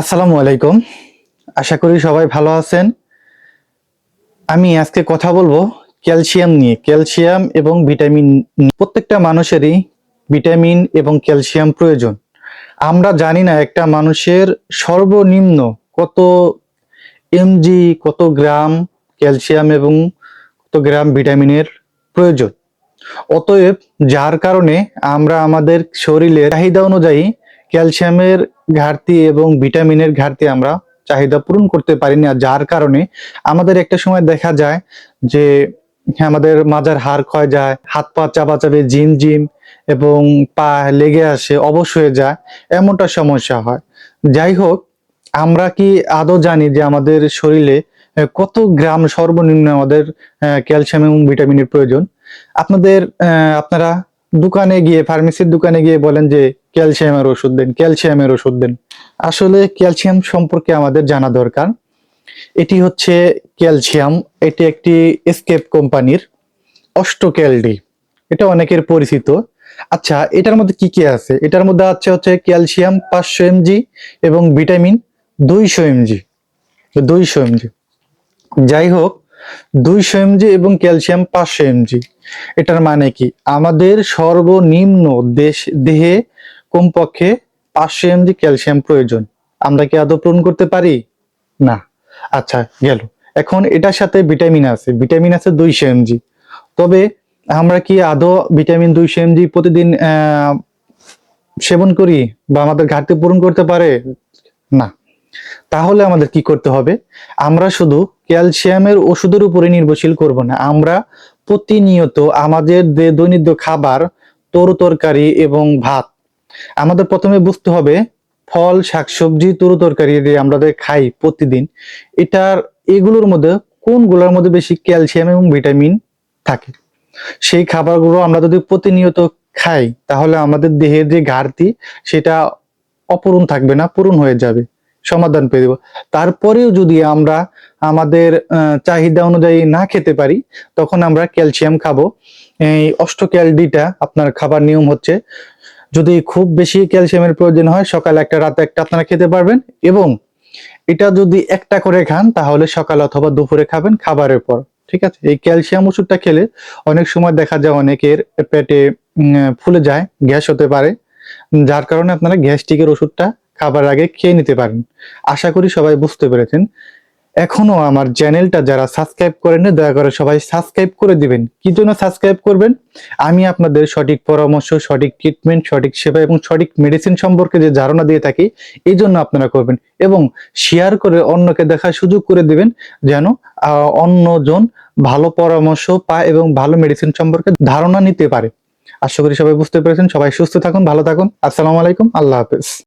আসসালামু আলাইকুম। আশা করি সবাই ভালো আছেন। আমি আজকে কথা বলব ক্যালসিয়াম নিয়ে। ক্যালসিয়াম এবং ভিটামিন। প্রত্যেকটা মানুষেরই ভিটামিন এবং ক্যালসিয়াম প্রয়োজন। আমরা জানি না একটা মানুষের সর্বনিম্ন কত এমজি কত গ্রাম ক্যালসিয়াম এবং কত গ্রাম ভিটামিনের প্রয়োজন। অতএব যার কারণে আমরা আমাদের শরীরের চাহিদা অনুযায়ী ক্যালসিয়ামের ঘাটতি এবং ভিটামিনের ঘাটতি আমরা চাহিদা পূরণ করতে পারি না যার কারণে আমাদের একটা সময় দেখা যায় যে আমাদের মাজার হাড় ক্ষয় যায়, হাত পা চাপা চাপে জিম জিম এবং পা লেগে আসে, অবশ হয়ে যায়, এমনটা সমস্যা হয়। যাই হোক, আমরা কি আদৌ জানি যে আমাদের শরীরে কত গ্রাম সর্বনিম্ন আমাদের ক্যালসিয়াম এবং ভিটামিনের প্রয়োজন? আপনাদের আপনারা দোকানে গিয়ে ফার্মেসির দোকানে গিয়ে বলেন যে ক্যালসিয়ামের ওষুধ দেন ক্যালসিয়ামের ওষুধ দেন। আসলে ক্যালসিয়াম সম্পর্কে আমাদের জানা দরকার। এটি হচ্ছে ক্যালসিয়াম এটি একটি এসকেপ কোম্পানির অষ্টক্যালডি। এটা অনেকের পরিচিত। আচ্ছা এটার মধ্যে কি কি আছে? এটার মধ্যে আছে হচ্ছে ক্যালসিয়াম পাঁচশো এমজি এবং ভিটামিন দুইশো এমজি। দুইশো এমজি। যাই হোক, দুইশো এমজি এবং ক্যালসিয়াম পাঁচশো এমজি। এটার মানে কি? আমাদের সর্বনিম্ন দেশ, দেহে কমপক্ষে পাঁচশো এমজি ক্যালসিয়াম প্রয়োজন। আমরা কি আদৌ পূরণ করতে পারি? না। আচ্ছা গেল। এখন এটার সাথে ভিটামিন আছে। ভিটামিন আছে দুইশো এমজি তবে আমরা কি আদৌ ভিটামিন দুইশো এমজি প্রতিদিন সেবন করি বা আমাদের ঘাটতি পূরণ করতে পারে? না। তাহলে আমাদের কি করতে হবে? আমরা শুধু ক্যালসিয়ামের ওষুধের উপরে নির্ভরশীল করব না। আমরা প্রতিনিয়ত আমাদের দৈনিক খাবার, তরু তরকারি এবং ভাত। আমাদের প্রথমে বুঝতে হবে ফল, শাকসবজি, তরু তরকারি আমরা খাই প্রতিদিন, এটার, এগুলোর মধ্যে কোনগুলোর মধ্যে বেশি ক্যালসিয়াম এবং ভিটামিন থাকে? সেই খাবারগুলো আমরা যদি প্রতিনিয়ত খাই, তাহলে আমাদের দেহের যে ঘাটতি, সেটা অপূরণ থাকবে না, পূরণ হয়ে যাবে। সমাধান পেয়ে দেবো। তারপরেও যদি আমরা আমাদের চাহিদা অনুযায়ী না খেতে পারি, তখন আমরা ক্যালসিয়াম খাব। এই অষ্টক্যালডিটা আপনার খাবার নিয়ম হচ্ছে, যদি খুব বেশি ক্যালসিয়ামের প্রয়োজন হয়, সকালে একটা, রাতে একটা আপনারা খেতে পারবেন এবং এটা যদি একটা করে খান, তাহলে সকাল অথবা দুপুরে খাবেন খাবারের পর, ঠিক আছে? এই ক্যালসিয়াম ওষুধটা খেলে অনেক সময় দেখা যায় অনেকের পেটে ফুলে যায়, গ্যাস হতে পারে, যার কারণে আপনারা গ্যাস্ট্রিকের ওষুধটা খাবার আগে খেয়ে নিতে পারেন। আশা করি সবাই বুঝতে পেরেছেন। এখনও আমার চ্যানেলটা যারা সাবস্ক্রাইব করেন দয়া করে সবাই সাবস্ক্রাইব করে দিবেন। কি জন্য সাবস্ক্রাইব করবেন? আমি আপনাদের সঠিক পরামর্শ, সঠিক ট্রিটমেন্ট সঠিক সেবা এবং সঠিক মেডিসিন সম্পর্কে যে ধারণা দিয়ে থাকি, এই জন্য আপনারা করবেন এবং শেয়ার করে অন্যকে দেখার সুযোগ করে দিবেন যেন অন্যজন ভালো পরামর্শ পায় এবং ভালো মেডিসিন সম্পর্কে ধারণা নিতে পারে। আশা করি সবাই বুঝতে পেরেছেন। সবাই সুস্থ থাকুন, ভালো থাকুন। আসসালামু আলাইকুম। আল্লাহ হাফেজ।